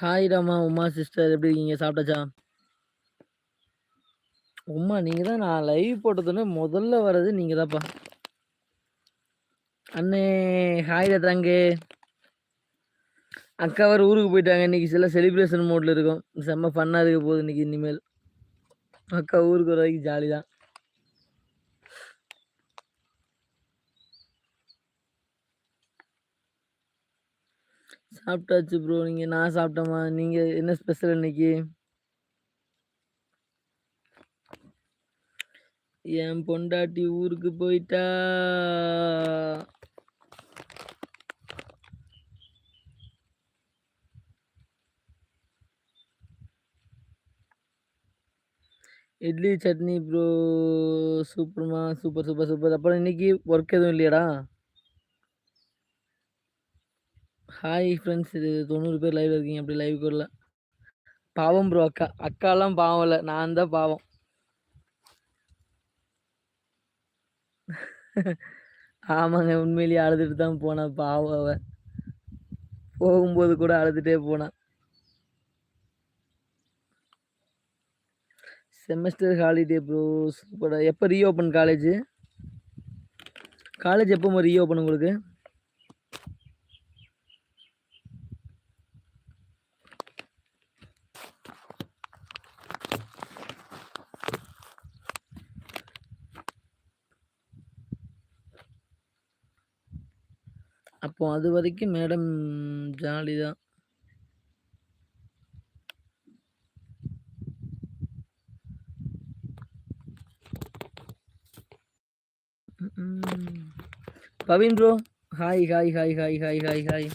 Hi Rama Uma sister எப்படி இருக்கீங்க? சாப்பிட்டாச்சா? உமா நீங்கள் தான் நான் லைவ் போட்டதுன்னு முதல்ல வர்றது நீங்கள் தான்ப்பா அண்ணே ஹாய் தங்கு அக்கா வேறு ஊருக்கு போயிட்டாங்க. இன்னைக்கு சில செலிப்ரேஷன் மோட்டில் இருக்கும். செம்ம ஃபன்னாக இருக்க போகுது இன்னைக்கு இனிமேல். அக்கா ஊருக்கு வர வரைக்கும் ஜாலி தான். சாப்பிட்டாச்சு ப்ரோ நீங்க நான் சாப்பிட்டேம்மா. நீங்க என்ன ஸ்பெஷல் இன்னைக்கு? என் பொண்டாட்டி ஊருக்கு போயிட்டா. இட்லி சட்னி ப்ரோ சூப்பர்மா. Super super super. அப்புறம் இன்னைக்கு ஒர்க் எதுவும் இல்லையாடா? ஹாய் ஃப்ரெண்ட்ஸ் இது தொண்ணூறு பேர் லைவ் இருக்கீங்க. அப்படி லைவ் வரல. பாவம் ப்ரோ அக்கா. அக்காலாம் பாவம் இல்லை. நான் தான் பாவம். ஆமாங்க உண்மையிலேயே அழுதுட்டு தான் போனேன் பாவம் அவ. போகும்போது கூட அழுதுட்டே போனேன் செமஸ்டர் ஹாலிடே ப்ரோ சூப்பரா எப்போ ரீஓப்பன் காலேஜ் காலேஜ் எப்போ ரீஓப்பன் உங்களுக்கு? அப்போ அது வரைக்கும் மேடம் ஜாலி தான். Pavin bro hi hi hi hi hi hi hi